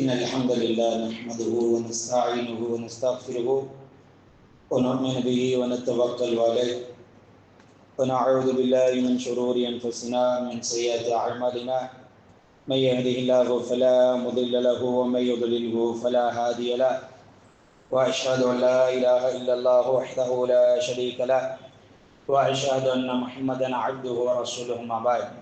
إن الحمد لله نحمده ونستعينه ونستغفره ونؤمن به ونتوكل عليه ونعوذ بالله من شرور أنفسنا من سيئات أعمالنا. من يهده الله فلا مضل له ومن يضلله فلا هادي له. وأشهد أن لا إله إلا الله وحده لا شريك له. وأشهد أن محمدا عبده ورسوله ما بعد.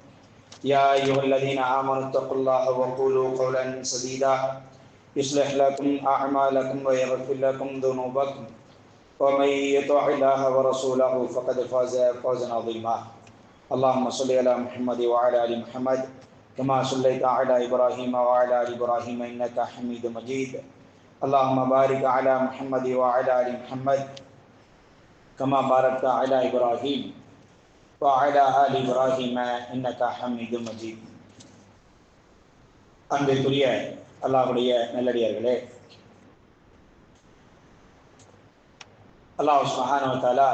يا أيها الذين آمنوا اتقوا الله وقولوا قولا سديدا. يصلح لكم أعمالكم ويغفر لكم ذنوبكم. ومن يطع الله ورسوله فقد فاز فوزا عظيما. اللهم صل على محمد وعلى ال محمد، كما صليت على ابراهيم وعلى ال ابراهيم انك حميد مجيد. اللهم بارك على محمد وعلى ال محمد، كما باركت على ابراهيم وعلى ال ابراهيم انك حميد مجيد அன்பிற்குரிய அல்லாஹுடைய நல்லடியார்களே அல்லாஹ் சுஹானவத்தாலா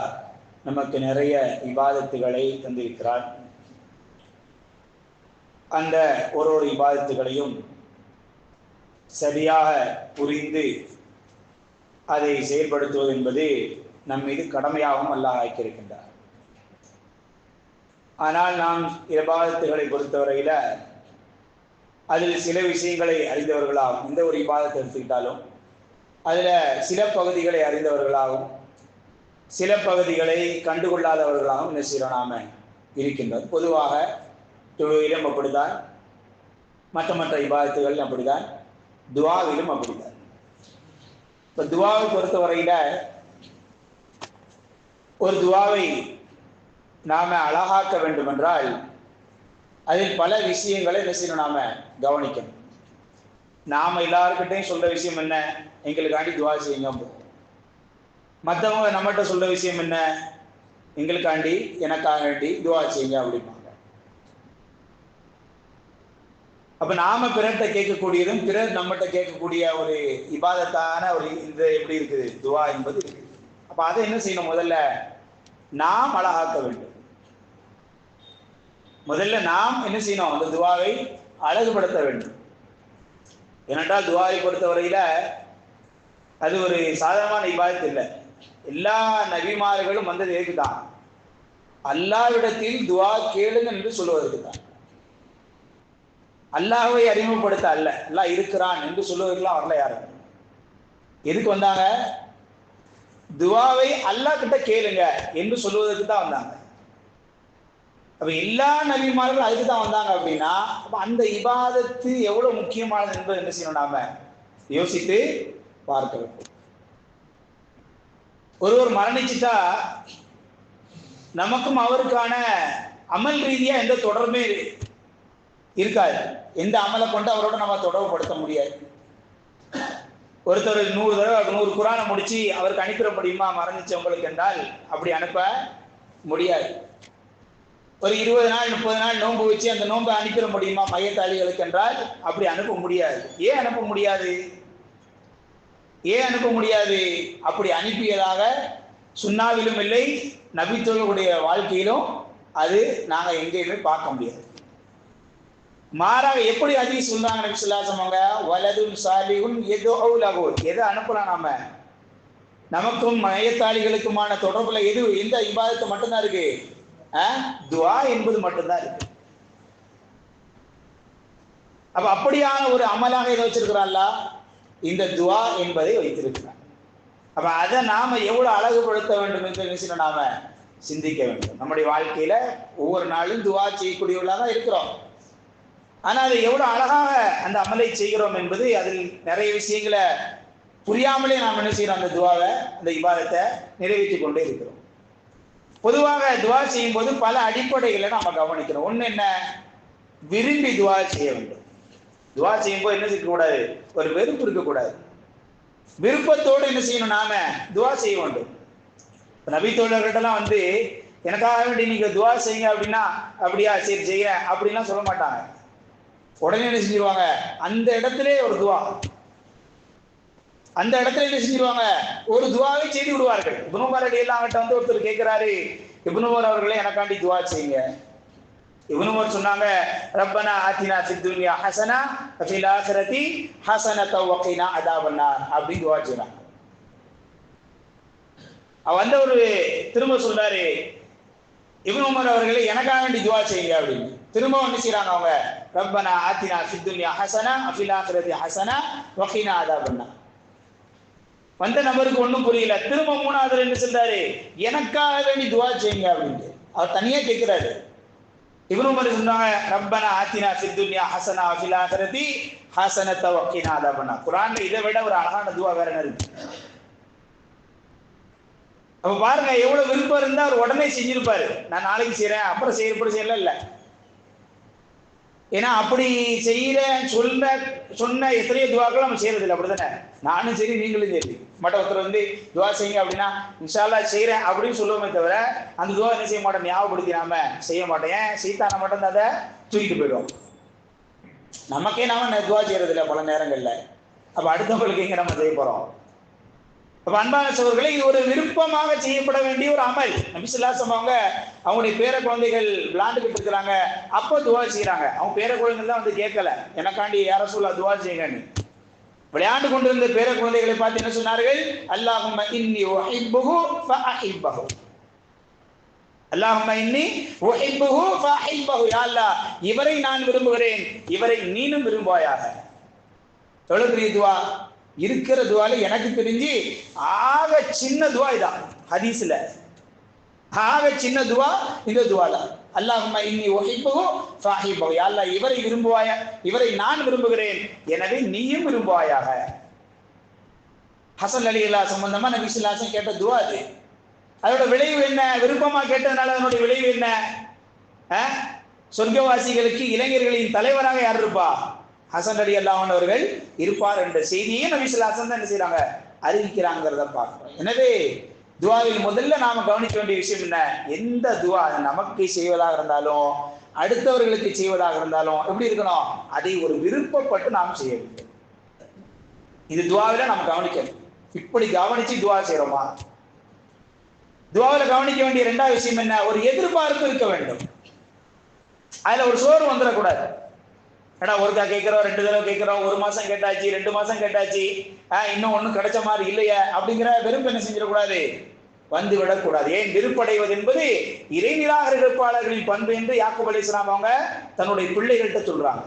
நமக்கு நிறைய இபாதத்துகளை தந்திருக்கிறார் அந்த ஒரு ஒரு இபாதத்துகளையும் சரியாக புரிந்து அதை செயல்படுத்துவது என்பது நம் மீது கடமையாகவும் அல்லாஹ் ஆக்கியிருக்கின்றார் ஆனால் நாம் இபாதத்துகளை பொறுத்தவரையில் அதில் சில விஷயங்களை அறிந்தவர்களாகும். எந்த ஒரு இபாதத்தை எடுத்துக்கிட்டாலும் அதில் சில பகுதிகளை அறிந்தவர்களாகவும் சில பகுதிகளை கண்டுகொள்ளாதவர்களாகவும் என்ன செய்கிறோம் நாம இருக்கின்றது. பொதுவாக தொழுவிலும் அப்படித்தான் மற்ற மற்ற இபாதத்துகள் அப்படித்தான் துவாவிலும் அப்படித்தான். இப்போ துவாவை பொறுத்தவரையில் ஒரு துவாவை நாம அழகாக்க வேண்டும் என்றால் அதில் பல விஷயங்களை என்ன செய்யணும் நாம கவனிக்கணும். நாம எல்லாருக்கிட்டையும் சொல்ற விஷயம் என்ன? எங்களுக்காண்டி துவா செய்யுங்க மற்றவங்க நம்மகிட்ட சொல்ற விஷயம் என்ன? எங்களுக்காண்டி எனக்காக வேண்டி துவா செய்யுங்க அப்படிம்பாங்க. அப்ப நாம பிறர்கிட்ட கேட்கக்கூடியதும் பிறர் நம்மகிட்ட கேட்கக்கூடிய ஒரு இபாதத்தான ஒரு இந்த எப்படி இருக்குது? துவா என்பது அப்ப அதை என்ன செய்யணும் முதல்ல? நாம் அழகாக்க வேண்டும். முதல்ல நாம் என்ன செய்யணும்? அந்த துவாவை அழகுபடுத்த வேண்டும். ஏனென்றால் துவாவை பொறுத்தவரையில அது ஒரு சாதாரணமான இபாதத்து இல்லை. எல்லா நபிமார்களும் வந்தது எதுக்கு தான் அல்லாவிடத்தில் துவா கேளுங்க என்று சொல்லுவதற்கு தான் அல்லாஹை அறிமுகப்படுத்த அல்ல. அல்லாஹ் இருக்கிறான் என்று சொல்லுவதற்கெல்லாம் வரல யாரும். எதுக்கு வந்தாங்க? துவாவை அல்லாஹ் கிட்ட கேளுங்க என்று சொல்லுவதற்கு தான் வந்தாங்க. அப்ப எல்லா நபிமார்களும் அதுக்கு தான் வந்தாங்க அப்படின்னா அப்ப அந்த இபாதத்து எவ்வளவு முக்கியமானது என்பது என்ன செய்யணும் நாம யோசித்து பார்க்க வேண்டும். ஒருவர் மரணிச்சுட்டா நமக்கும் அவருக்கான அமல் ரீதியா எந்த தொடர்புமே இருக்காது. எந்த அமலை கொண்டு அவரோட நம்ம தொடர்புபடுத்த முடியாது. ஒருத்தர் நூறு தடவை நூறு குரானை முடிச்சு அவருக்கு அனுப்பிட முடியுமா? மரணிச்சவங்களுக்கு என்றால் அப்படி அனுப்ப முடியாது. ஒரு இருபது நாள் முப்பது நாள் நோன்பு வச்சு அந்த நோன்பை அனுப்பிட முடியுமா? மையத்தாளிகளுக்கு என்றால் அப்படி அனுப்ப முடியாது. ஏன் அனுப்ப முடியாது? ஏன் அனுப்ப முடியாது? அப்படி அனுப்பியதாக சுண்ணாவிலும் இல்லை நபித்தோர்களுடைய வாழ்க்கையிலும் அது நாங்கள் எங்கேயுமே பார்க்க முடியாது. மாறாக எப்படி அதிக சொல்றாங்க நபி சொல்லாசவங்க வலதும் சாலியும் எதோ அவுலாகோ எதை அனுப்பலாம் நாம? நமக்கும் மையத்தாளிகளுக்குமான தொடர்புல எது? எந்த இபாதத்தை மட்டும்தான் இருக்கு. துவா என்பது மட்டும்தான் இருக்கு. அப்ப அப்படியான ஒரு அமலாக இதை வச்சிருக்கிறான்ல? இந்த துவா என்பதை வைத்திருக்கிறான். அப்ப அதை நாம எவ்வளவு அழகுபடுத்த வேண்டும் என்று விஷயம் நாம சிந்திக்க வேண்டும். நம்முடைய வாழ்க்கையில ஒவ்வொரு நாளும் துவா செய்யக்கூடியவர்களாக தான் இருக்கிறோம். ஆனா அதை எவ்வளவு அழகாக அந்த அமலை செய்கிறோம் என்பது அதில் நிறைய விஷயங்களை புரியாமலே நாம் என்ன செய்யறோம்? அந்த துவாவை அந்த விவாதத்தை நிறைவேற்றி கொண்டே இருக்கிறோம். பொதுவாக துவா செய்யும் போது பல அடிப்படைகளை நம்ம கவனிக்கிறோம். ஒண்ணு என்ன? விரும்பி துவா செய்ய வேண்டும். துவா செய்யும்போது என்ன செய்யக்கூடாது? ஒரு வெறுப்பு இருக்கக்கூடாது. விருப்பத்தோடு என்ன செய்யணும் நாம? துவா செய்ய வேண்டும். நபி தோழர்கிட்டலாம் வந்து எனக்காக வேண்டி நீங்க துவா செய்யுங்க அப்படின்னா அப்படியா? சரி செய்யறேன். அப்படின்லாம் சொல்ல மாட்டாங்க. உடனே என்ன செஞ்சிருவாங்க? அந்த இடத்துல ஒரு துவா. அந்த இடத்துல என்ன செஞ்சிருவாங்க? ஒரு துவாவை செய்து விடுவார்கள். இபுனுமர் அடியெல்லாம் அவங்கள்ட்ட வந்து ஒருத்தர் கேட்கிறாரு இபுனுமர் அவர்களே எனக்காண்டி துவா செய்யுங்க. இவனுமர் சொன்னாங்க ரப்பனா ஆத்தினா ஃபி துன்யா ஹசனா ஃபில் ஆখিরাতি ஹசனத வகினா அதாபன்னார். அப்படின்னு துவா செய்யறாங்க வந்த ஒரு திரும்ப சொல்றாரு இவன் உமர் அவர்களே எனக்காக வேண்டி துவா செய்யுங்க அப்படின்னு. திரும்ப ஒன்று செய்யறாங்க அவங்க ரப்பனா ஆத்தினா ஃபி துன்யா ஹசனா ஃபில் ஆখিরাতি ஹசனா வகினா பண்ணா வந்த நபருக்கு ஒன்றும் புரியல. திரும்ப மூணாவது ரெண்டு சொல்றாரு? எனக்காக வேண்டி துவா செய்யுங்க அப்படின்ட்டு. அவர் தனியா கேட்கிறாரு இவரும் மாதிரி சொன்னாங்க ரப்பனா ஆத்தினா சித்துன்யா ஹசனா அகிலாகரதி ஹசனத்தை வக்கினா அதபனா குரான்ல இதை விட ஒரு அழகான துவா வேற என்ன இருக்கு? அப்ப பாருங்க எவ்வளவு விருப்பம் இருந்தா அவர் உடனே செஞ்சிருப்பாரு. நான் நாளைக்கு செய்யறேன் அப்புறம் செய்யறப்படி செய்யல இல்லை. ஏன்னா அப்படி செய்யற சொல்ற சொன்ன எத்தனையோ துவாக்களும் நம்ம செய்யறது இல்லை அப்படிதானே நானும் சரி நீங்களும் சரி. மற்ற ஒருத்தர் வந்து துவா செய்யுங்க அப்படின்னா இன்ஷால்லா செய்யறேன் அப்படின்னு சொல்லுவோமே தவிர அந்த துவா என்ன செய்ய மாட்டோம்? ஞாபகப்படுத்தி நாம செய்ய மாட்டோம். ஏன்? சீத்தான மட்டும் அதை தூக்கிட்டு போயிடும் நமக்கே நாம துவா செய்யறது இல்லை பல நேரங்கள்ல. அப்ப அடுத்தவங்களுக்கு எங்க நம்ம செய்ய போறோம்? அப்ப அன்பான சோர்களே இது ஒரு விருப்பமாக செய்யப்பட வேண்டிய ஒரு அமல். நபிசுல்லாசம் அவங்க அவங்களுடைய பேர குழந்தைகள் விளாண்டுகிட்டு இருக்கிறாங்க. அப்ப துவா செய்யறாங்க அவங்க பேர குழந்தைகள் தான் வந்து கேட்கல. எனக்காண்டி யார சொல்ல துவா செய்யுங்கன்னு. விளையாண்டு கொண்டிருந்த பேர குழந்தைகளை பார்த்து என்ன சொன்னார்கள்? அல்லாஹும்ம இன்னி உஹிப்புஹு ஃபஅஹிப்பஹு. அல்லாஹும்ம இன்னி உஹிப்புஹு ஃபஅஹிப்பஹு. யா அல்லாஹ் இவரை நான் விரும்புகிறேன். இவரை நீனும் விரும்புவாயாக. எவ்வளவு பெரிய துவா. இருக்கிற துவால எனக்கு தெரிஞ்சு ஆக சின்ன துவா இதான் ஹதீஸ்ல. ஆக சின்ன துவா இந்த துவா தான் இன்னி ஒஹிப்பகோ சாஹிப்பகோ யா அல்லாஹ் இவரை விரும்புவாயா? இவரை நான் விரும்புகிறேன். எனவே நீயும் விரும்புவாயாக. ஹசன் அலி அல்லா சம்பந்தமா நபி சொல்லாசன் கேட்ட துவா அது. அதோட விளைவு என்ன? விருப்பமா கேட்டதுனால அதனுடைய விளைவு என்ன? சொர்க்கவாசிகளுக்கு இளைஞர்களின் தலைவராக யார் இருப்பா? ஹசன் அலி அல்லாஹன் அவர்கள் இருப்பார் என்ற செய்தியே நபி சொல்லாசன் தான் என்ன செய்யறாங்க அறிவிக்கிறாங்கிறத பார்க்கிறோம். எனவே துவாவில் முதல்ல நாம கவனிக்க வேண்டிய விஷயம் என்ன? எந்த துவா நமக்கு செய்வதாக இருந்தாலும் அடுத்தவர்களுக்கு செய்வதாக இருந்தாலும் எப்படி இருக்கணும்? அதை ஒரு விருப்பப்பட்டு நாம் செய்ய வேண்டும். இது துவாவில நாம் கவனிக்கணும். இப்படி கவனிச்சு துவா செய்யறோமா துவாவில் கவனிக்க வேண்டிய இரண்டாவது விஷயம் என்ன? ஒரு எதிர்பார்ப்பு இருக்க வேண்டும். அதுல ஒரு சோறு வந்துடக்கூடாது ஏடா ஒருக்கா கேட்கிறோம் ரெண்டு தடவை கேட்கிறோம் ஒரு மாசம் கேட்டாச்சு ரெண்டு மாசம் கேட்டாச்சு. ஆ இன்னும் ஒண்ணும் கிடைச்ச மாதிரி இல்லையே அப்படிங்கிற வெறுப்பு என்ன செஞ்சிடக்கூடாது? வந்து விடக்கூடாது. ஏன் வெறுப்படைவது என்பது இறை நிராகரிப்பாளர்களின் பண்பு என்று யாக்கூப் அலி இஸ்லாம் அவங்க தன்னுடைய பிள்ளைகள்கிட்ட சொல்றாங்க.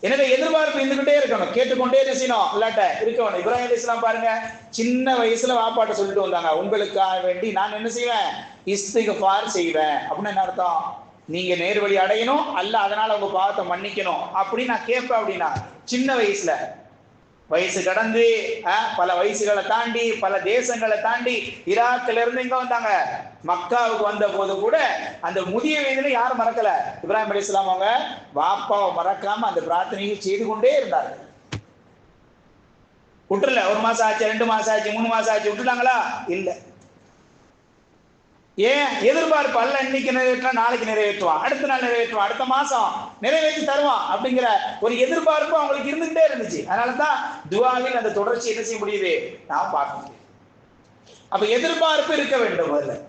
எனவே எதிர்பார்ப்பு இருந்துகிட்டே இருக்கணும். கேட்டுக்கொண்டே என்ன செய்யணும் இல்லாட்ட இருக்கணும் இப்ராஹிம் அலி இஸ்லாம் பாருங்க சின்ன வயசுல வாப்பாட்ட சொல்லிட்டு வந்தாங்க. உங்களுக்காக வேண்டி நான் என்ன செய்வேன்? இஸ்திகஃபார் செய்வேன். அப்படின்னு என்ன அர்த்தம்? நீங்க நேர்வழி அடையணும் அல்ல அதனால உங்க பாவத்தை மன்னிக்கணும். அப்படின்னு நான் கேட்பேன் அப்படின்னா சின்ன வயசுல வயசு கடந்து பல வயசுகளை தாண்டி பல தேசங்களை தாண்டி ஈராக்ல இருந்து எங்க வந்தாங்க. மக்காவுக்கு வந்த போது கூட அந்த முதிய வயதுல யாரும் மறக்கல. இப்ராஹிம் அலி இஸ்லாம் அவங்க வாப்பாவை மறக்காம அந்த பிரார்த்தனையை செய்து கொண்டே இருந்தார்கள். விட்டுல ஒரு மாசம் ஆச்சு ரெண்டு மாசம் ஆச்சு மூணு மாசம் ஆச்சு விட்டுட்டாங்களா? இல்லை. ஏன்? எதிர்பார்ப்பு அல்ல. இன்னைக்கு நிறைவேற்றா நாளைக்கு நிறைவேற்றுவான். அடுத்த நாள் நிறைவேற்றுவான். அடுத்த மாசம் நிறைவேற்றி தருவான் அப்படிங்கிற ஒரு எதிர்பார்ப்பு அவங்களுக்கு இருந்துகிட்டே இருந்துச்சு. அதனால தான் துவாவில் அந்த தொடர்ச்சி என்ன செய்ய முடியுது? நாம் பார்க்க முடியும். அப்ப எதிர்பார்ப்பு இருக்க வேண்டும் முதல்ல.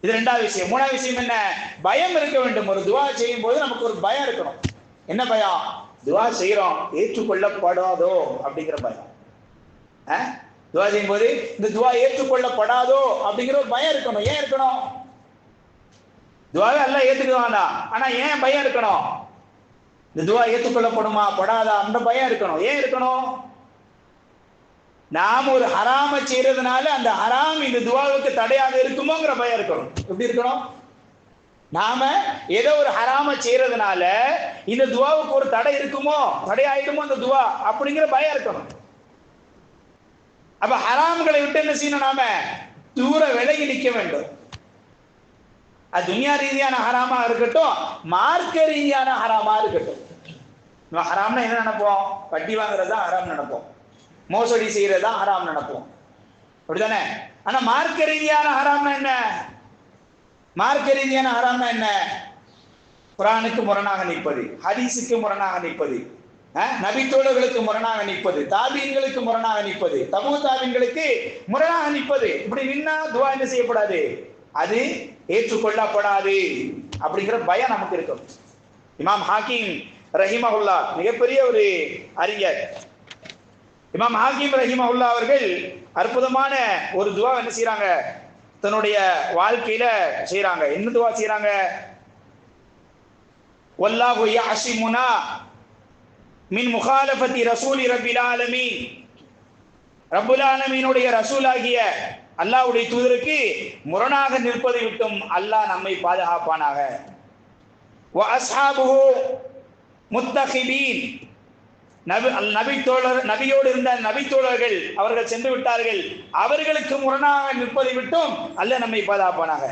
இது ரெண்டாவது விஷயம். மூணாவது விஷயம் என்ன? பயம் இருக்க வேண்டும். ஒரு துவா செய்யும் போது நமக்கு ஒரு பயம் இருக்கணும். என்ன பயம்? துவா செய்யறோம் ஏற்றுக்கொள்ளப்படாதோ அப்படிங்கிற பயம். அஹ்? துவா செய்யும் போது இந்த துவா ஏற்றுக்கொள்ளப்படாதோ அப்படிங்கிற ஒரு பயம் இருக்கணும். ஏன் இருக்கணும்? துவாவை எல்லாம் ஏத்துக்குவாண்டா ஆனா ஏன் பயம் இருக்கணும்? இந்த துவா ஏற்றுக்கொள்ளப்படுமா படாதா? அந்த பயம் இருக்கணும். ஏன் இருக்கணும்? நாம ஒரு ஹராம செய்யறதுனால அந்த ஹராம் இந்த துவாவுக்கு தடையாக இருக்குமோங்கிற பயம் இருக்கணும். எப்படி இருக்கணும்? நாம ஏதோ ஒரு ஹராம செய்யறதுனால இந்த துவாவுக்கு ஒரு தடை இருக்குமோ? தடை ஆயிடுமோ அந்த துவா? அப்படிங்கிற பயம் இருக்கணும். அப்ப ஹராம்களை விட்டு என்ன செய்யணும் நாம? தூர விலகி நிற்க வேண்டும். அது துன்யா ரீதியான ஹராமா இருக்கட்டும் மார்க்க ரீதியான ஹராமா இருக்கட்டும். நம்ம ஹராம்னா என்ன நினைப்போம்? வட்டி வாங்குறது தான் ஹராம் நினைப்போம். மோசடி செய்யறது தான் ஹராம் நினைப்போம். அப்படிதானே ஆனா மார்க்க ரீதியான ஹராம்னா என்ன? மார்க்க ரீதியான ஹராம்னா என்ன? குரானுக்கு முரணாக நிற்பது ஹதீஸுக்கு முரணாக நிற்பது. நபித்தோழர்களுக்கு முரணாக நிற்பது தாபீன்களுக்கு முரணாக நிற்பது தபு தாபீன்களுக்கு முரணாக நிற்பது. இப்படி நின்னா துவா என்ன செய்யப்படாது? அது ஏற்றுக்கொள்ளப்படாது அப்படிங்கிற பயம் நமக்கு இருக்கும். இமாம் ஹாக்கிம் ரஹிமஹுல்லா மிகப்பெரிய ஒரு அறிஞர். இமாம் ஹாக்கிம் ரஹிமஹுல்லா அவர்கள் அற்புதமான ஒரு துவா என்ன செய்யறாங்க தன்னுடைய வாழ்க்கையில செய்யறாங்க என்ன துவா செய்யறாங்க வல்லாஹு யாசிமுனா மின் முகாலபத்தி ரசூலி ரபில் ஆலமீன். ரபுல் ஆலமீனுடைய ரசூலாகிய அல்லாஹ்வுடைய தூதருக்கு முரணாக நிற்பதை விட்டும் அல்லாஹ் நம்மை பாதுகாப்பானாக. வ அஸ்ஹாபுஹு முத்தஹிபீன். நபி நபி தோழர் நபியோடு இருந்த நபி தோழர்கள் அவர்கள் சென்று விட்டார்கள். அவர்களுக்கு முரணாக நிற்பதை விட்டும் அல்ல நம்மை பாதுகாப்பானாக.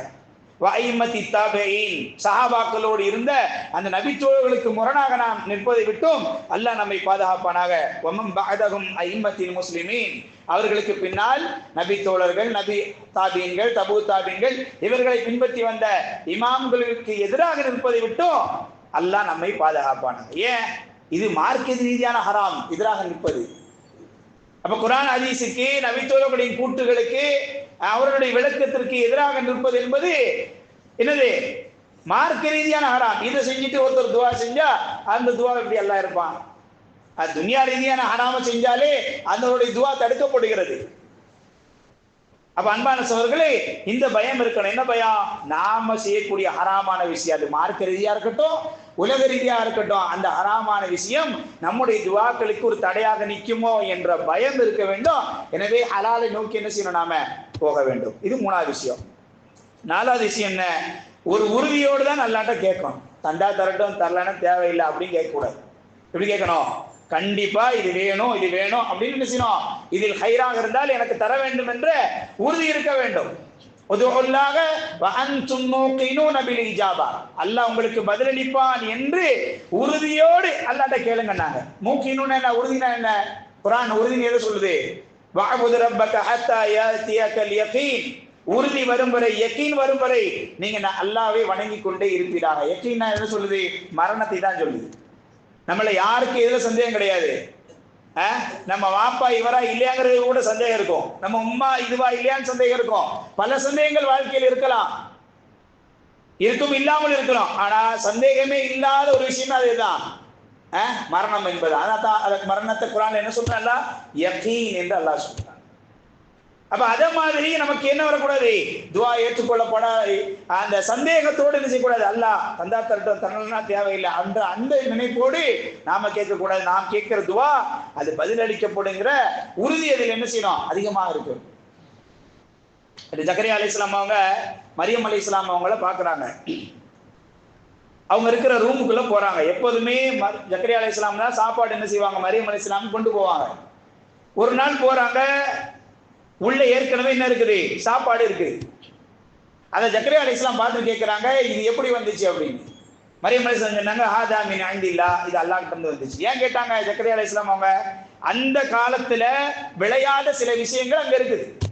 வைமத்தி தாபெயின் சஹாபாக்களோடு இருந்த அந்த நபித்தோழர்களுக்கு முரணாக நாம் நிற்பதை விட்டும் அல்லாஹ் நம்மை பாதுகாப்பானாக. ஒமம் பகதகும் ஐம்மத்தின் முஸ்லிமீன். அவர்களுக்கு பின்னால் நபி தோழர்கள் நபி தாபியங்கள் தபு தாபியங்கள் இவர்களை பின்பற்றி வந்த இமாம்களுக்கு எதிராக நிற்பதை விட்டும் அல்லாஹ் நம்மை பாதுகாப்பானாங்க ஏன்? இது மார்க்கெட் ரீதியான ஹராம் எதிராக நிற்பது. அப்ப குரான் ஹதீஸுக்கு நபித்தோழர்களின் கூட்டுகளுக்கு அவர்களுடைய விளக்கத்திற்கு எதிராக நிற்பது என்பது என்னது? மார்க்க ரீதியான ஹராம். இதை செஞ்சுட்டு ஒருத்தர் துவா செஞ்சா அந்த துவா இப்படி எல்லாம் இருப்பான். அது துனியா ரீதியான ஹராம செஞ்சாலே அதனுடைய துவா தடுக்கப்படுகிறது. அப்ப அன்பான சோர்களே இந்த பயம் இருக்கணும். என்ன பயம்? நாம செய்யக்கூடிய ஹராமான விஷயம். அது மார்க்க ரீதியா இருக்கட்டும் உலக ரீதியா இருக்கட்டும் அந்த ஹராமான விஷயம் நம்முடைய துவாக்களுக்கு ஒரு தடையாக நிற்குமோ என்ற பயம் இருக்க வேண்டும். எனவே ஹலாலை நோக்கி என்ன செய்யணும் நாம? போக வேண்டும். இது மூணாவது விஷயம். நாலாவது விஷயம் என்ன? ஒரு உறுதியோடு தான் நல்லாட்ட கேட்கணும். தண்டா தரட்டும் தரலன்னா தேவையில்லை அப்படின்னு கேட்கக்கூடாது. எப்படி கேட்கணும்? கண்டிப்பா இது வேணும் இது வேணும் அப்படின்னு என்ன செய்யணும்? இதில் ஹைராக இருந்தால் எனக்கு தர வேண்டும் என்று உறுதி இருக்க வேண்டும். உதுல்லாக அல்லாஹ் உங்களுக்கு பதிலளிப்பான் என்று உறுதியோடு அல்லாஹ்ட்ட கேளுங்கன்னாங்க. மூக்கினு என்ன? உறுதினா என்ன? குரான் உறுதினு எது சொல்லுது? வாபுது ரப்பக ஹத்தா யாத்தியக்கல் யகீன். உறுதி வரும் வரை யக்கீன் வரும் வரை நீங்க அல்லாவே வணங்கி கொண்டே இருப்பீராக. யக்கீன்னா என்ன சொல்லுது? மரணத்தை தான் சொல்லுது. நம்மள யாருக்கு எதுல சந்தேகம் கிடையாது. நம்ம வாப்பா இவரா இல்லையாங்கிறது கூட சந்தேகம் இருக்கும். நம்ம உம்மா இதுவா இல்லையான்னு சந்தேகம் இருக்கும். பல சந்தேகங்கள் வாழ்க்கையில் இருக்கலாம். இருக்கும் இல்லாமல் இருக்கலாம். ஆனா சந்தேகமே இல்லாத ஒரு விஷயம் அதுதான். மரணம் என்பது. அதான் தான் மரணத்தை குரான் என்ன சொல்றான் யகீன் என்று அல்லாஹ் சொல்றான். அப்ப அதே மாதிரி நமக்கு என்ன வரக்கூடாது? துவா ஏற்றுக்கொள்ளப்படாது அந்த சந்தேகத்தோடு என்ன செய்யக்கூடாது? அல்ல தந்தா தரட்டும் தரலாம் தேவையில்லை. அந்த அந்த நினைப்போடு நாம கேட்கக்கூடாது. நாம் கேட்கிற துவா அது பதிலளிக்கப்படுங்கிற உறுதி அதில் என்ன செய்யணும்? அதிகமாக இருக்கு. ஜக்கரியா அலி இஸ்லாம் அவங்க மரியம் அலி இஸ்லாம் அவங்கள பாக்குறாங்க அவங்க இருக்கிற ரூமுக்குள்ள போறாங்க. எப்போதுமே ம- ஜக்கரியா அலி இஸ்லாம் தான் சாப்பாடு என்ன செய்வாங்க? மரியம் அலி இஸ்லாம் கொண்டு போவாங்க. ஒரு நாள் போறாங்க. உள்ள ஏற்கனவே என்ன இருக்குது? சாப்பாடு இருக்குது அதை ஜக்கரியா அலி இஸ்லாம் பார்த்து கேட்குறாங்க இது எப்படி வந்துச்சு அப்படின்னு. மரியம் அலி இஸ்லாம் சொன்னாங்க ஹாதா மின் ஐந்தில்லா இது அல்லாஹ் கிட்ட வந்துச்சு. ஏன் கேட்டாங்க ஜக்கரியா அலி இஸ்லாம் அவங்க? அந்த காலத்துல விளையாத சில விஷயங்கள் அங்க இருக்குது.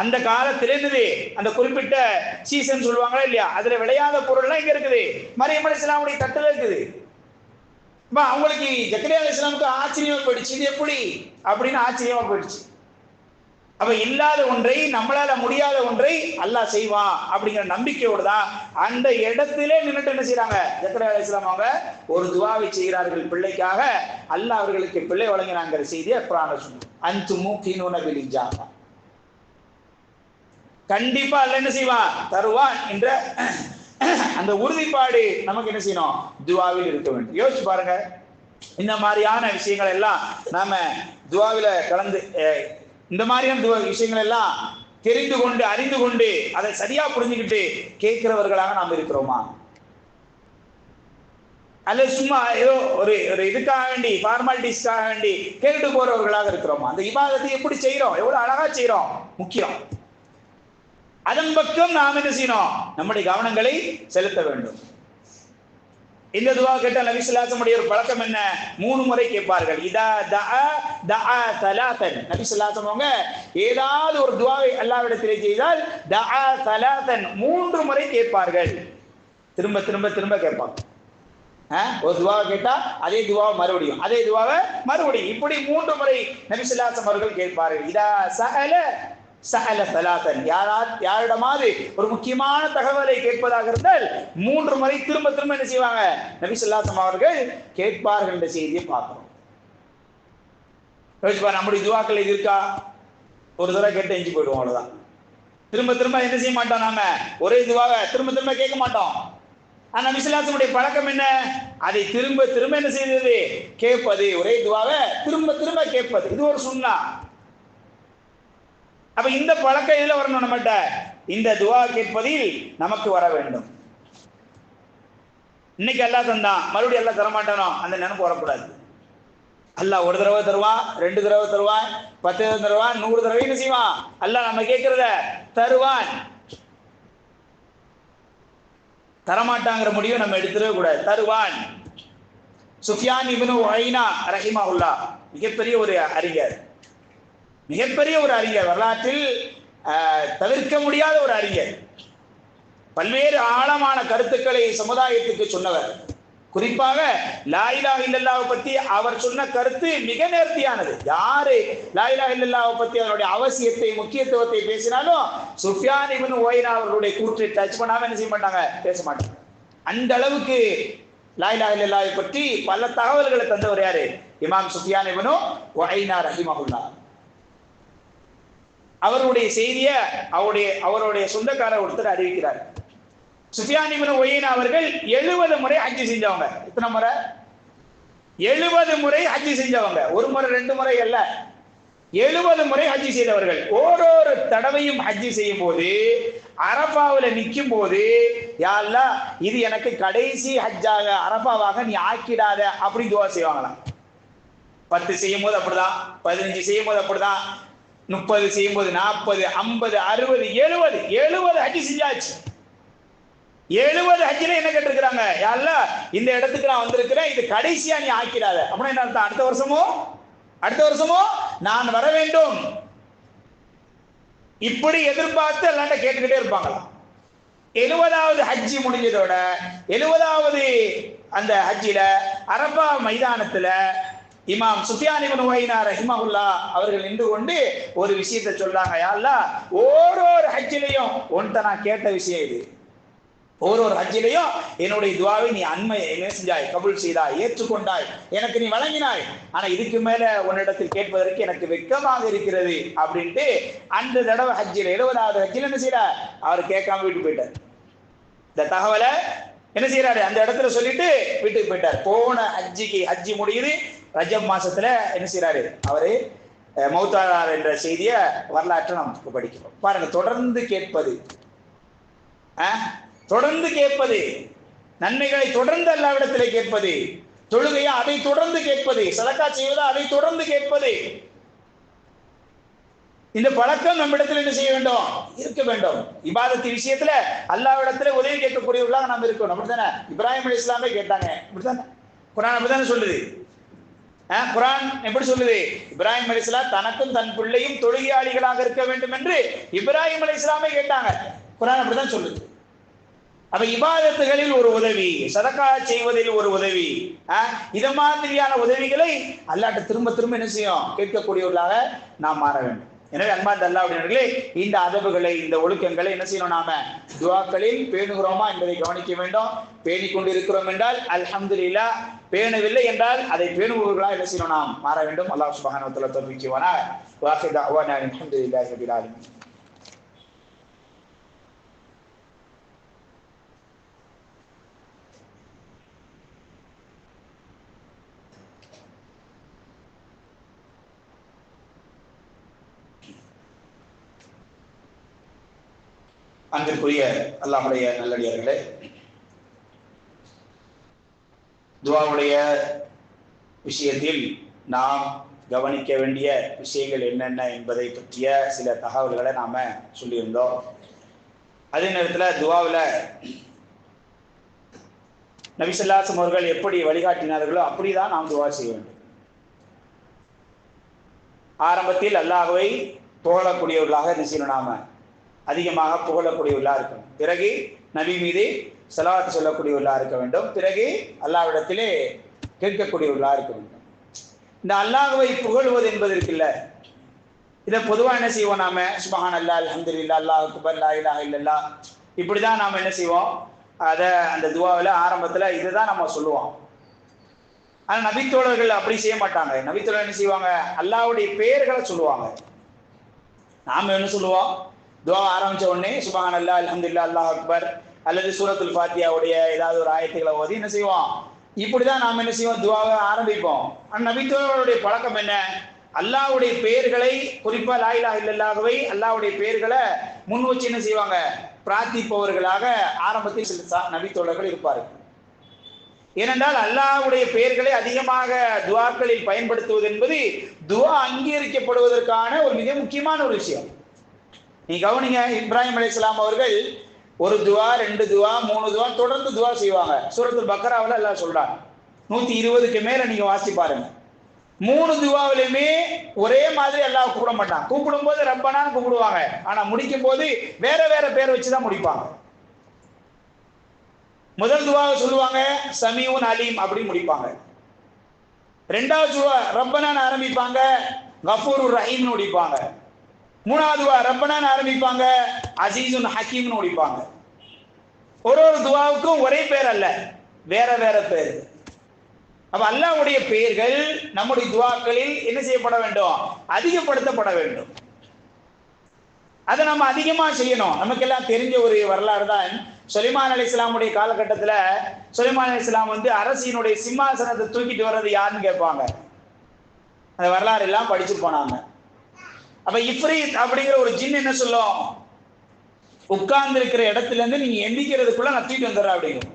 அந்த காலத்துல இருந்தது. அந்த குறிப்பிட்ட சீசன் சொல்லுவாங்களா இல்லையா? அதுல விளையாத பொருள்லாம் இங்க இருக்குது. மரியம் அலி இஸ்லாமுடைய தட்டுல இருக்குது. அவங்களுக்கு ஜக்கரியா அலி இஸ்லாமுக்கு ஆச்சரியமா போயிடுச்சு. இது எப்படி? அப்படின்னு ஆச்சரியமா போயிடுச்சு. அப்ப இல்லாத ஒன்றை நம்மளால முடியாத ஒன்றை அல்லாஹ் செய்வான் அப்படிங்கிற நம்பிக்கையோடு தான் அந்த இடத்திலே நின்றுட்டு என்ன செய்யறாங்க ஜக்கரியா அலி இஸ்லாம் அவங்க ஒரு துவாவை செய்கிறார்கள் பிள்ளைக்காக. அல்லாஹ் அவர்களுக்கு பிள்ளை வழங்கினாங்கிற செய்தியை குரான அஞ்சு அந்து மூக்கினூன பிலிஜாபா கண்டிப்பா அல்ல என்ன செய்வான் தருவான் என்ற அந்த உறுதிப்பாடு நமக்கு என்ன செய்யணும்? துவாவில் இருக்க வேண்டும். யோசிச்சு பாருங்க. இந்த மாதிரியான விஷயங்கள் எல்லாம் நாம துவாவில கலந்து இந்த மாதிரியான துவா விஷயங்கள் எல்லாம் தெரிந்து கொண்டு அறிந்து கொண்டு அதை சரியா புரிஞ்சுக்கிட்டு கேட்கிறவர்களாக நாம் இருக்கிறோமா? அல்லது சும்மா ஏதோ ஒரு ஒரு இதுக்காக வேண்டி ஃபார்மாலிட்டிஸ்க்காக வேண்டி கேட்டு போறவர்களாக இருக்கிறோமா? அந்த இபாதத்தை எப்படி செய்யறோம் எவ்வளவு அழகா செய்யறோம் முக்கியம். அதன் பக்கம் நாம் என்ன செய்யணும்? நம்முடைய கவனங்களை செலுத்த வேண்டும். இந்த துவா கேட்டால் நபிசுல்லாசமுடைய ஒரு பழக்கம் என்ன? மூணு முறை கேட்பார்கள். இதா தஅ தஅ தலாத்தன். நபிசுல்லாசம் அவங்க ஏதாவது ஒரு துவாவை அல்லாவிடத்திலே செய்தால் தஅ தலாத்தன் மூன்று முறை கேட்பார்கள். திரும்ப திரும்ப திரும்ப கேட்பாங்க. ஆ, ஒரு துவாவை கேட்டா அதே துவாவை மறுபடியும் அதே துவாவை மறுபடியும். இப்படி மூன்று முறை நபிசுல்லாசம் அவர்கள் கேட்பார்கள். இதா சகல சஹல சலாசன் யாரா யாரிடமாவது ஒரு முக்கியமான தகவலை கேட்பதாக இருந்தால் மூன்று முறை திரும்ப திரும்ப என்ன செய்வாங்க? நபிசுல்லாசம் அவர்கள் கேட்பார்கள் என்ற செய்தியை பார்க்கிறோம். நம்முடைய துவாக்கள் இது இருக்கா? ஒரு தடவை கேட்டு எஞ்சி போயிடுவோம் அவ்வளவுதான். திரும்ப திரும்ப என்ன செய்ய மாட்டோம் நாம? ஒரே இதுவாக திரும்ப திரும்ப கேட்க மாட்டோம். ஆனா விசுலாசனுடைய பழக்கம் என்ன? அதை திரும்ப திரும்ப என்ன செய்தது? கேட்பது. ஒரே துவாவை திரும்ப திரும்ப கேட்பது. இது ஒரு சுண்ணா. அப்ப இந்த பழக்கம் இதுல வரணும் நம்மகிட்ட இந்த துவா கேட்பதில் நமக்கு வர வேண்டும். இன்னைக்கு எல்லாம் தந்தான் மறுபடியும் எல்லாம் தரமாட்டானோ? அந்த நினைப்பு வரக்கூடாது. அல்லா ஒரு தடவை தருவான் ரெண்டு தடவை தருவான் பத்து தடவை தருவான் நூறு தடவை செய்வான் அல்ல நம்ம கேட்கிறத தருவான். தரமாட்டாங்கிற முடிவு நம்ம எடுத்துடவே கூடாது. தருவான். சுஃபியான் இபுனு ஒய்னா ரஹிமா உல்லா மிகப்பெரிய ஒரு அறிஞர். மிகப்பெரிய ஒரு அறிஞர். வரலாற்றில் தவிர்க்க முடியாத ஒரு அறிஞர். பல்வேறு ஆழமான கருத்துக்களை சமுதாயத்துக்கு சொன்னவர். குறிப்பாக லாயிலா இல்லல்லாவை பத்தி அவர் சொன்ன கருத்து மிக நேர்த்தியானது. யாரு லாயிலா இல்லல்லாவை பத்தி அதனுடைய அவசியத்தை முக்கியத்துவத்தை பேசினாலும் சுஃபியான் இப்னு ஓய்னா அவர்களுடைய கூற்றை டச் பண்ணாம என்ன செய்ய மாட்டாங்க பேச மாட்டாங்க. அந்த அளவுக்கு லாயிலா இல்லல்லாவை பற்றி பல தகவல்களை தந்தவர் யாரு? இமாம் சுஃபியான் இவனும் ஒய்னா ரஹிமகுல்லா அவருடைய செய்தியை அவருடைய அவருடைய சொந்தக்காரர் ஒருத்தர் அறிவிக்கிறார். சுஃபியான் ஒயின் அவர்கள் எழுபது முறை ஹஜ்ஜி செஞ்சவங்க. இத்தனை முறை? எழுபது முறை ஹஜ்ஜி செஞ்சவங்க. ஒரு முறை ரெண்டு முறை அல்ல. எழுபது முறை ஹஜ்ஜி செய்தவர்கள். ஓரொரு தடவையும் ஹஜ்ஜி செய்யும் போது அரபாவுல நிற்கும் போது யா இது எனக்கு கடைசி ஹஜ்ஜாக அரபாவாக நீ ஆக்கிடாத அப்படி துவா செய்வாங்களாம். பத்து செய்யும் போது அப்படிதான் பதினஞ்சு செய்யும் போது அப்படிதான் முப்பது செய்யும் போது நாற்பது ஐம்பது அறுபது எழுபது. எழுபது ஹஜ்ஜி செஞ்சாச்சு. எழுபது ஹஜ்ஜில என்ன கேட்டிருக்கிறாங்க? யாரில் இந்த இடத்துக்கு நான் வந்திருக்கிறேன். இது கடைசியா நீ ஆக்கிடாத. அப்படின்னா என்ன அடுத்த வருஷமோ? அடுத்த வருஷமோ? நான் வர வேண்டும். இப்படி எதிர்பார்த்து எல்லாண்ட கேட்டுக்கிட்டே இருப்பாங்களாம். எழுபதாவது ஹஜ்ஜி முடிஞ்சதோட எழுபதாவது அந்த ஹஜ்ஜில அரபா மைதானத்துல இமாம் சுஃபியானிபன் இப்னு ரஹிமஹுல்லா அவர்கள் நின்று கொண்டு ஒரு விஷயத்தை சொல்றாங்க யா ஒரு ஓரொரு ஹஜ்ஜிலையும் உன்கிட்ட நான் கேட்ட விஷயம் இது. ஒரு ஒரு ஹஜ்ஜிலையும் என்னுடைய துவாவை நீ அண்மை என்ன செஞ்சாய் கபுல் செய்தாய் ஏற்றுக்கொண்டாய் எனக்கு நீ வழங்கினாய். ஆனா இதுக்கு மேல உன்னிடத்தில் கேட்பதற்கு எனக்கு வெட்கமாக இருக்கிறது அப்படின்ட்டு அந்த தடவை ஹஜ்ஜில் எழுபதாவது ஹஜ்ஜில் என்ன செய்யற அவர் கேட்காம வீட்டுக்கு போயிட்டார். இந்த தகவலை என்ன செய்யறாரு அந்த இடத்துல சொல்லிட்டு வீட்டுக்கு போயிட்டார். போன ஹஜ்ஜிக்கு ஹஜ்ஜி முடியுது ரஜப் மாசத்துல என்ன செய்யறாரு அவரு அஹ், என்ற செய்தியை வரலாற்றை நமக்கு படிக்கிறோம். பாருங்க தொடர்ந்து கேட்பது. தொடர்ந்து கேட்பது. நன்மைகளை தொடர்ந்து அல்லாவிடத்திலே கேட்பது. தொழுகையா அதை தொடர்ந்து கேட்பது. சதக்கா செய்வதா அதை தொடர்ந்து கேட்பது. இந்த பழக்கம் நம்மிடத்தில் என்ன செய்ய வேண்டும்? இருக்க வேண்டும். இபாதத்து விஷயத்துல அல்லாவிடத்துல உதவி கேட்கக்கூடியவர்களாக நாம் இருக்கணும். அப்படித்தானே? இப்ராஹிம் அலி இஸ்லாமே கேட்டாங்க. அப்படித்தானே? குரான் அப்படித்தானே சொல்லுது. குரான் எப்படி சொல்லுது? இப்ராஹிம் அலி இஸ்லாம் தனக்கும் தன் பிள்ளையும் தொழுகையாளிகளாக இருக்க வேண்டும் என்று இப்ராஹிம் அலி இஸ்லாமே கேட்டாங்க. குரான் அப்படிதான் சொல்லுது. அப்ப இபாதத்துகளில் ஒரு உதவி சதக்கா செய்வதில் ஒரு உதவி ஆ, இத மாதிரியான உதவிகளை அல்லாட்ட திரும்ப திரும்ப என்ன செய்யும்? கேட்கக்கூடியவர்களாக நாம் மாற வேண்டும். எனவே அன்பார்ந்த அல்லா அப்படின்னர்களே இந்த அதவுகளை இந்த ஒழுக்கங்களை என்ன செய்யணும் நாம? துவாக்களில் பேணுகிறோமா என்பதை கவனிக்க வேண்டும். பேணிக் கொண்டு இருக்கிறோம் என்றால் இல்லா பேணவில்லை என்றால் அதை பேணுபவர்களா என்ன செய்யணும் நாம்? மாற வேண்டும். அல்லாஹ் சுபஹானஹு வ தஆலா தௌஃபீக் வாஹித் அன்பிற்குரிய அல்லாஹுடைய நல்லடியார்களே துவாவுடைய விஷயத்தில் நாம் கவனிக்க வேண்டிய விஷயங்கள் என்னென்ன என்பதை பற்றிய சில தகவல்களை நாம சொல்லியிருந்தோம். அதே நேரத்தில் துவாவில் நபிசல்லாசம் அவர்கள் எப்படி வழிகாட்டினார்களோ அப்படிதான் நாம் துவா செய்ய வேண்டும். ஆரம்பத்தில் அல்லாஹுவை புகழக்கூடியவர்களாக என்ன செய்யணும் நாம? அதிகமாக புகழக்கூடியவர்களாக இருக்கணும் பிறகு நபி மீது செலவாத்து சொல்லக்கூடியவர்களாக இருக்க வேண்டும். பிறகு அல்லாவிடத்திலே கேட்கக்கூடியவர்களாக இருக்க வேண்டும். இந்த அல்லாஹுவை புகழ்வது என்பது இருக்குல்ல இதை பொதுவாக என்ன செய்வோம் நாம? சுபஹான் அல்லா அல்ஹம்துலில்லாஹ் அல்லாஹ் அக்பர் லா இலாஹ இல்லல்லா இப்படிதான் நாம என்ன செய்வோம்? அதை அந்த துவாவில் ஆரம்பத்தில் இதுதான் நம்ம சொல்லுவோம். ஆனால் நபித்தோழர்கள் அப்படி செய்ய மாட்டாங்க. நபித்தோழர் என்ன செய்வாங்க? அல்லாவுடைய பெயர்களை சொல்லுவாங்க. நாம என்ன சொல்லுவோம்? துவா ஆரம்பிச்ச உடனே சுபான் அல்லா அலமதுல்லா அல்லாஹ் அக்பர் அல்லது சூரத்துல் ஃபாத்தியாவுடைய ஏதாவது ஒரு ஆயத்துக்களை ஓதி என்ன செய்வோம்? இப்படிதான் நாம் என்ன செய்வோம்? துவாவை ஆரம்பிப்போம். ஆனால் பழக்கம் என்ன? அல்லாவுடைய பெயர்களை குறிப்பா லாயிலா இல்லல்லாகவே அல்லாவுடைய பெயர்களை முன் வச்சு என்ன செய்வாங்க? பிரார்த்திப்பவர்களாக ஆரம்பத்தில் சில நபித்தோழர்கள் இருப்பார்கள் ஏனென்றால் அல்லாஹ்வுடைய பெயர்களை அதிகமாக துவாக்களில் பயன்படுத்துவது என்பது துவா அங்கீகரிக்கப்படுவதற்கான ஒரு மிக முக்கியமான ஒரு விஷயம். நீ கவனிங்க இப்ராஹிம் அலைஹிஸ்ஸலாம் அவர்கள் ஒரு துவா ரெண்டு துவா மூணு துவா தொடர்ந்து துவா செய்வாங்க. சூரத்து பக்கராவில் எல்லாம் சொல்றாங்க நூத்தி இருபதுக்கு மேல நீங்க வாசி பாருங்க. மூணு துவாவிலுமே ஒரே மாதிரி எல்லாம் கூப்பிட மாட்டான். கூப்பிடும் போது ரப்பனான்னு கூப்பிடுவாங்க. ஆனா முடிக்கும் போது வேற வேற பேர் வச்சுதான் முடிப்பாங்க. முதல் துவாவை சொல்லுவாங்க சமீவுன் அலீம் அப்படின்னு முடிப்பாங்க. ரெண்டாவது துவா ரப்பனான்னு ஆரம்பிப்பாங்க கஃபூர் ரஹீம்னு முடிப்பாங்க. மூணாவது துவா ரப்பனான்னு ஆரம்பிப்பாங்க அசீசுன் ஹக்கீம்னு முடிப்பாங்க ஒரு ஒரு துவாவுக்கும் ஒரே பேர் அல்ல வேற வேற பேர். அப்ப அல்லாவுடைய பெயர்கள் நம்முடைய துவாக்களில் என்ன செய்யப்பட வேண்டும்? அதிகப்படுத்தப்பட வேண்டும். அதை நம்ம அதிகமா செய்யணும். நமக்கெல்லாம் தெரிஞ்ச ஒரு வரலாறு தான். சுலைமான் அலி இஸ்லாமுடைய காலகட்டத்தில் சுலைமான் அலி இஸ்லாம் வந்து அரசினுடைய சிம்மாசனத்தை தூக்கிட்டு வர்றது யாருன்னு கேட்பாங்க. அந்த வரலாறு எல்லாம் படிச்சு போனாங்க அப்ப இஃப்ரீத் அப்படிங்கிற ஒரு ஜின் என்ன சொல்லும்? உட்கார்ந்து இருக்கிற இடத்துல இருந்து நீங்க எந்திக்கிறதுக்குள்ள நான் தூக்கிட்டு வந்துடுறேன் அப்படிங்கும்.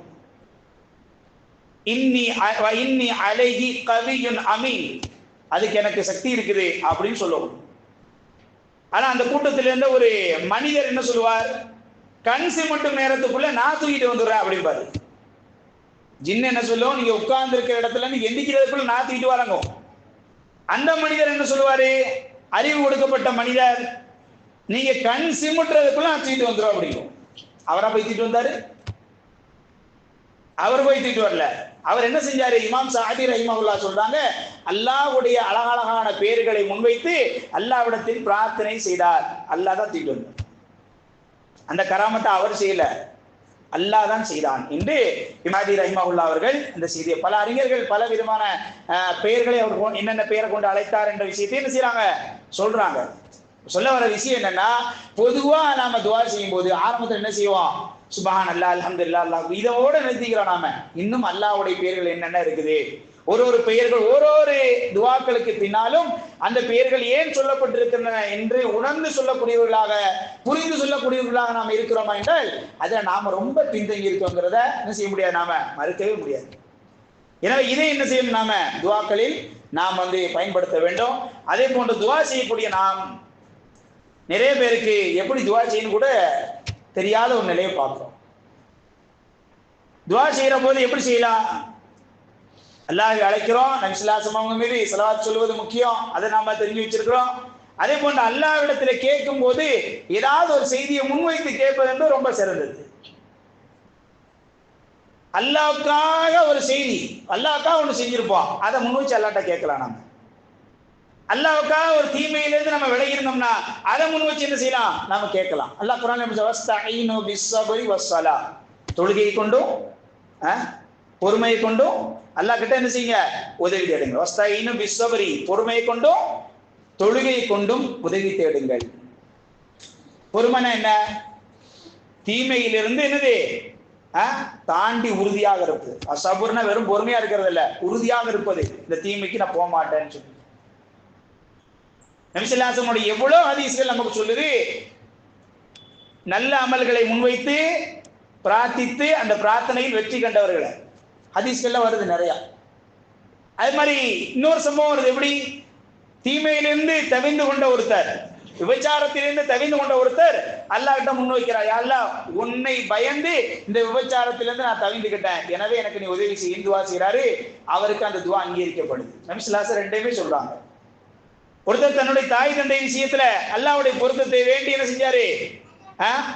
இன்னி அ- இன்னி அழகி கவியுன் அமி அதுக்கு எனக்கு சக்தி இருக்குது அப்படின்னு சொல்லுவோம் ஆனா அந்த கூட்டத்தில இருந்த ஒரு மனிதர் என்ன சொல்லுவார்? கண் மட்டும் நேரத்துக்குள்ள நான் தூக்கிட்டு வந்துடுறேன் அப்படிம்பாரு ஜின் என்ன சொல்லும்? நீங்க உட்கார்ந்து இருக்கிற இடத்துல இருந்து எந்திக்கிறதுக்குள்ள நான் தூக்கிட்டு வரங்க அந்த மனிதர் என்ன சொல்லுவாரு? அறிவு கொடுக்கப்பட்ட மனிதர். நீங்க கண் சிமிட்டுறதுக்குள்ள நான் தூக்கிட்டு வந்துடும் அப்படிங்கும். அவரா போய் தூக்கிட்டு வந்தாரு? அவர் போய் தூக்கிட்டு வரல. அவர் என்ன செஞ்சாரு? இமாம் சாதி ரஹிமகுல்லா சொல்றாங்க அல்லாஹ்வுடைய அழகழகான பேர்களை முன்வைத்து அல்லாவிடத்தில் பிரார்த்தனை செய்தார். அல்லாஹ் தான் தூக்கிட்டு வந்தார். அந்த கராமத்தை அவர் செய்யல. அல்லாஹ் தான் செய்தான் என்று இமாதி ரஹிமகுல்லா அவர்கள் இந்த செய்தியை பல அறிஞர்கள் பல விதமான பெயர்களை அவர் என்னென்ன பெயரை கொண்டு அழைத்தார் என்ற விஷயத்தை என்ன செய்யறாங்க சொல்றாங்க. சொல்ல வர விஷயம் என்னன்னா பொதுவா நாம துவா செய்யும் போது ஆரம்பத்தில் என்ன செய்வோம்? சுபஹான் அல்லா அல்ஹம்துலில்லாஹ் அல்லாஹ் இதோட நிறுத்திக்கிறோம் நாம. இன்னும் அல்லாவுடைய பெயர்கள் என்னென்ன இருக்குது? ஒரு ஒரு பெயர்கள் ஒரு ஒரு துவாக்களுக்கு பின்னாலும் அந்த பெயர்கள் ஏன் சொல்லப்பட்டிருக்கின்றன என்று உணர்ந்து சொல்லக்கூடியவர்களாக புரிந்து சொல்லக்கூடியவர்களாக நாம் இருக்கிறோமா என்றால் அதை நாம் ரொம்ப பின்தங்கி இருக்கோங்கிறத என்ன செய்ய முடியாது? நாம மறுக்கவே முடியாது. எனவே இதை என்ன செய்யணும் நாம? துவாக்களில் நாம் வந்து பயன்படுத்த வேண்டும். அதே போன்று துவா செய்யக்கூடிய நாம் நிறைய பேருக்கு எப்படி துவா செய்யணும் கூட தெரியாத ஒரு நிலையை பார்க்கிறோம். துவா செய்யற போது எப்படி செய்யலாம்? அல்லாஹ் அழைக்கிறோம். நபிசுல்லாசம் அவங்க மீது செலவாத் சொல்வது முக்கியம். அதை நாம தெரிஞ்சு வச்சிருக்கிறோம். அதே போன்று அல்லாவிடத்துல கேட்கும் போது ஏதாவது ஒரு செய்தியை முன்வைத்து கேட்பது என்று ரொம்ப சிறந்தது. அல்லாவுக்காக ஒரு செய்தி அல்லாவுக்காக ஒன்று செஞ்சிருப்போம். அதை முன் வச்சு அல்லாட்ட கேட்கலாம் நம்ம அல்லாவுக்காக ஒரு தீமையிலிருந்து நம்ம விலகி இருந்தோம்னா அதை முன் வச்சு என்ன செய்யலாம்? நாம கேட்கலாம். அல்லாஹ் குரான் எப்படி தொழுகையை கொண்டும் ஆஹ் பொறுமையை கொண்டும் அல்லா கிட்ட என்ன செய்யுங்க? உதவி தேடுங்க வஸ்தாயினும் விஸ்வபரி பொறுமையை கொண்டும் தொழுகையை கொண்டும் உதவி தேடுங்கள். பொறுமைனா என்ன? தீமையிலிருந்து என்னது? தாண்டி உறுதியாக இருப்பது. அசபுர்னா வெறும் பொறுமையா இருக்கிறது இல்ல உறுதியாக இருப்பது. இந்த தீமைக்கு நான் போக மாட்டேன்னு சொல்லி நபிசல்லாசனுடைய எவ்வளவு ஹதீஸ்கள் நமக்கு சொல்லுது? நல்ல அமல்களை முன்வைத்து பிரார்த்தித்து அந்த பிரார்த்தனையில் வெற்றி கண்டவர்களை. ஹதீஸ்கள்ல வருது நிறையா. அது மாதிரி இன்னொரு சம்பவம் வருது எப்படி? தீமையிலிருந்து தவிந்து கொண்ட ஒருத்தர் விபச்சாரத்திலிருந்து தவிந்து கொண்ட ஒருத்தர் அல்லாஹ்கிட்ட முன்வைக்கிறார் அல்லா உன்னை பயந்து இந்த விபச்சாரத்திலிருந்து நான் தவிந்துகிட்டேன். எனவே எனக்கு நீ உதவி செய்யும் துவா செய்கிறாரு. அவருக்கு அந்த துவா அங்கீகரிக்கப்படுது. நபிசுல்லாசர் ரெண்டையுமே சொல்றாங்க. ஒருத்தர் தன்னுடைய தாய் தந்தை விஷயத்துல அல்லாவுடைய பொருத்தத்தை வேண்டி என்ன செஞ்சாரு?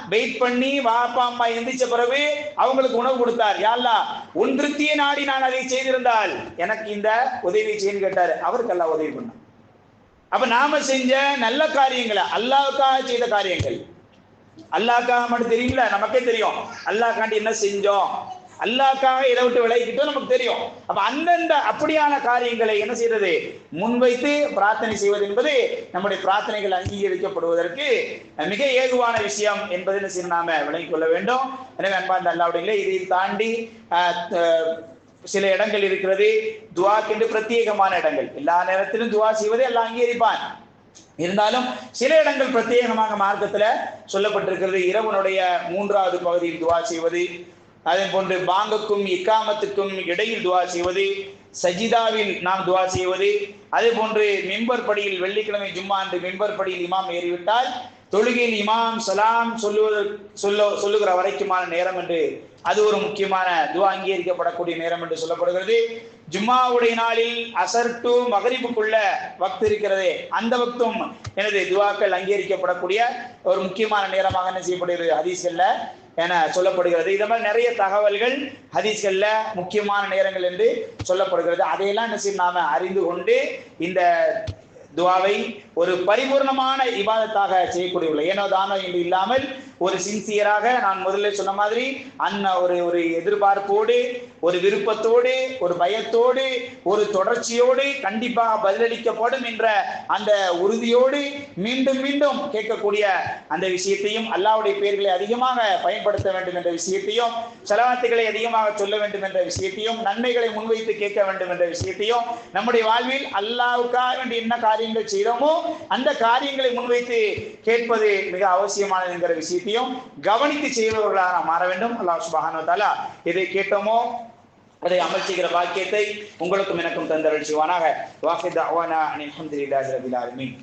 வெயிட் பண்ணி வாப்பா அம்மா எந்திரிச்ச பிறகு அவங்களுக்கு உணவு கொடுத்தார். யாழ்லா உன் திருப்தியை நாடி நான் அதை செய்திருந்தால். எனக்கு இந்த உதவி செய்யன்னு கேட்டாரு. அவருக்கு எல்லாம் உதவி பண்ணார் அப்ப நாம செஞ்ச நல்ல காரியங்களை அல்லாவுக்காக செய்த காரியங்கள். அல்லாக்காக மட்டும் தெரியுங்களா நமக்கே தெரியும். அல்லாக்காண்டி என்ன செஞ்சோம்? அல்லாக்காக இதை விட்டு விலகிக்கிட்டோம் நமக்கு தெரியும். அப்ப அந்தந்த அப்படியான காரியங்களை என்ன செய்யறது? முன்வைத்து பிரார்த்தனை செய்வது என்பது நம்முடைய பிரார்த்தனைகள் அங்கீகரிக்கப்படுவதற்கு மிக ஏதுவான விஷயம் என்பதை என்ன நாம விளங்கிக் கொள்ள வேண்டும். எனவே அன்பார்ந்த அல்லாவுடைய இதை தாண்டி சில இடங்கள் இருக்கிறது. துவாக்கென்று பிரத்யேகமான இடங்கள். எல்லா நேரத்திலும் துவா செய்வதை எல்லாம் அங்கீகரிப்பான். இருந்தாலும் சில இடங்கள் பிரத்யேகமாக மார்க்கத்துல சொல்லப்பட்டிருக்கிறது. இரவனுடைய மூன்றாவது பகுதியில் துவா செய்வது அதே போன்று பாங்குக்கும் இக்காமத்துக்கும் இடையில் துவா செய்வது சஜிதாவில் நாம் துவா செய்வது. அதே போன்று மிம்பர் படியில் வெள்ளிக்கிழமை ஜும்மா என்று மிம்பர் படியில் இமாம் ஏறிவிட்டால் தொழுகையில் இமாம் சலாம் சொல்லுவது சொல்ல சொல்லுகிற வரைக்குமான நேரம் என்று அது ஒரு முக்கியமான துவா அங்கீகரிக்கப்படக்கூடிய நேரம் என்று சொல்லப்படுகிறது. ஜும்மாவுடைய நாளில் அசர் டு மகரிப்புக்குள்ள வக்து இருக்கிறதே அந்த வக்தும் எனது துவாக்கள் அங்கீகரிக்கப்படக்கூடிய ஒரு முக்கியமான நேரமாக என்ன செய்யப்படுகிறது? ஹதீஸ்கள்ல என சொல்லப்படுகிறது. இதை மாதிரி நிறைய தகவல்கள் ஹதீஸ்களில் முக்கியமான நேரங்கள் என்று சொல்லப்படுகிறது. அதையெல்லாம் என்ன செய்யும் நாம அறிந்து கொண்டு இந்த துவாவை ஒரு பரிபூர்ணமான இபாதத்தாக செய்யக்கூடியவில்லை ஏனோ தானோ என்று இல்லாமல் ஒரு சின்சியராக நான் முதல்ல சொன்ன மாதிரி அந்த ஒரு ஒரு எதிர்பார்ப்போடு ஒரு விருப்பத்தோடு ஒரு பயத்தோடு ஒரு தொடர்ச்சியோடு கண்டிப்பாக பதிலளிக்கப்படும் என்ற அந்த உறுதியோடு மீண்டும் மீண்டும் கேட்கக்கூடிய அந்த விஷயத்தையும் அல்லாவுடைய பெயர்களை அதிகமாக பயன்படுத்த வேண்டும் என்ற விஷயத்தையும் செலவாத்துகளை அதிகமாக சொல்ல வேண்டும் என்ற விஷயத்தையும் நன்மைகளை முன்வைத்து கேட்க வேண்டும் என்ற விஷயத்தையும் நம்முடைய வாழ்வில் அல்லாவுக்காக வேண்டிய என்ன காரியம் காரியங்கள் செய்தோமோ அந்த காரியங்களை முன்வைத்து கேட்பது மிக அவசியமானது என்கிற விஷயத்தையும் கவனித்து செய்பவர்களாக நாம் மாற வேண்டும். அல்லாஹ் சுபஹானுவத்தாலா இதை கேட்டோமோ அதை அமல் செய்கிற பாக்கியத்தை உங்களுக்கும் எனக்கும் தந்தரல் செய்வானாக. வாஹித் அவானா அனில் அஹமதுல்லாஹி ரபில் ஆலமீன்.